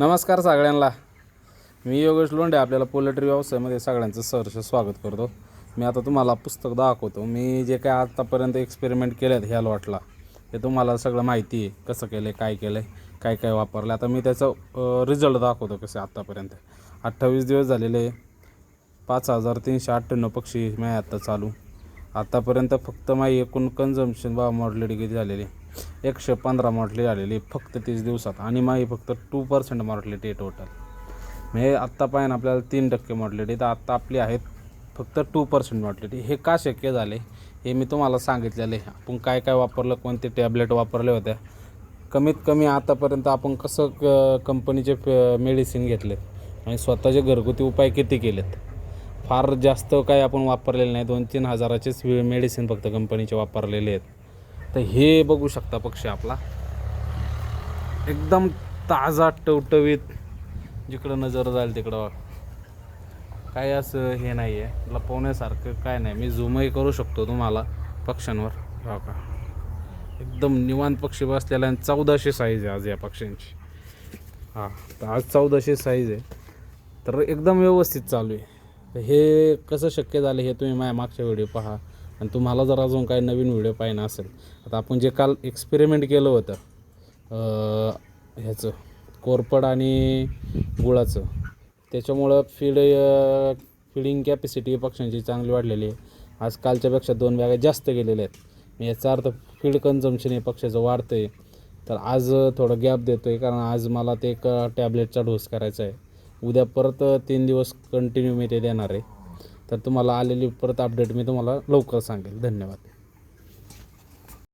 नमस्कार सगळ्यांना. मी योगेश लोंढे आपल्याला पोल्ट्री व्यवसायामध्ये सगळ्यांचं सहर्ष स्वागत करतो. मी आता तुम्हाला पुस्तक दाखवतो. मी जे काय आत्तापर्यंत एक्सपेरिमेंट केलेत आहेत ह्या लॉटला ते तुम्हाला सगळं माहिती आहे. कसं केलं आहे काय केलं आहे काय काय वापरलं आता मी त्याचं रिझल्ट दाखवतो कसं आत्तापर्यंत अठ्ठावीस दिवस झालेले आहे. पाच हजार तीनशे अठ्ठ्याण्णव पक्षी मी आत्ता चालू. आत्तापर्यंत फक्त माझी एकूण कन्झम्पशन बा मॉडलिटी किती झालेली एकशे पंधरा मॉडली आलेली फक्त तीस दिवसात. आणि माही फक्त टू पर्सेंट मॉर्टलिटी टोटल म्हणजे आत्ता पाहिजे आपल्याला तीन टक्के मॉडलिटी तर आत्ता आपली आहेत फक्त टू पर्सेंट मॉर्टलिटी हे का शक्य झाले? हे मी तुम्हाला सांगितलेलं आहे. आपण काय काय वापरलं कोणते टॅबलेट वापरले होत्या कमीत कमी आतापर्यंत आपण कसं क कंपनीचे मेडिसिन घेतले? आणि स्वतःचे घरगुती उपाय किती केलेत? फार जास्त काही आपण वापरलेले नाही. दोन तीन हजाराचेच मेडिसिन फक्त कंपनीचे वापरलेले आहेत. तर हे बघू शकता पक्षी आपला. एकदम ताजा टवटवीत जिकडं नजर जाईल तिकडं काय असं हे नाही आहे लपवण्यासारखं काय नाही. मी झूमही करू शकतो तुम्हाला पक्ष्यांवर. हो का. एकदम निवांत पक्षी बसलेला आणि चौदाशे साईज आहे आज या पक्ष्यांची. हां तर आज चौदाशे साईज आहे. तर एकदम व्यवस्थित चालू आहे. तर हे कसं शक्य झालं हे तुम्ही माझ्या मागच्या व्हिडिओ पहा. आणि तुम्हाला जर अजून काही नवीन व्हिडिओ पाहिजे असेल आता आपण जे काल एक्सपेरिमेंट केलं होतं ह्याचं कोरपड आणि गुळाचं त्याच्यामुळं फीड फिडिंग कॅपॅसिटी पक्ष्यांची चांगली वाढलेली आहे. आज कालच्यापेक्षा दोन बॅगा जास्त गेलेल्या आहेत. याचा अर्थ फीड कन्झम्पशन हे पक्ष्याचं वाढतं आहे तर आज थोडं गॅप देतो आहे कारण आज मला ते एक टॅबलेटचा डोस करायचा आहे. उद्या परत तीन दिवस कंटिन्यू मी ते देणार आहे. तर तुम्हाला आलेली परत अपडेट मी तुम्हाला लवकर सांगेल. धन्यवाद.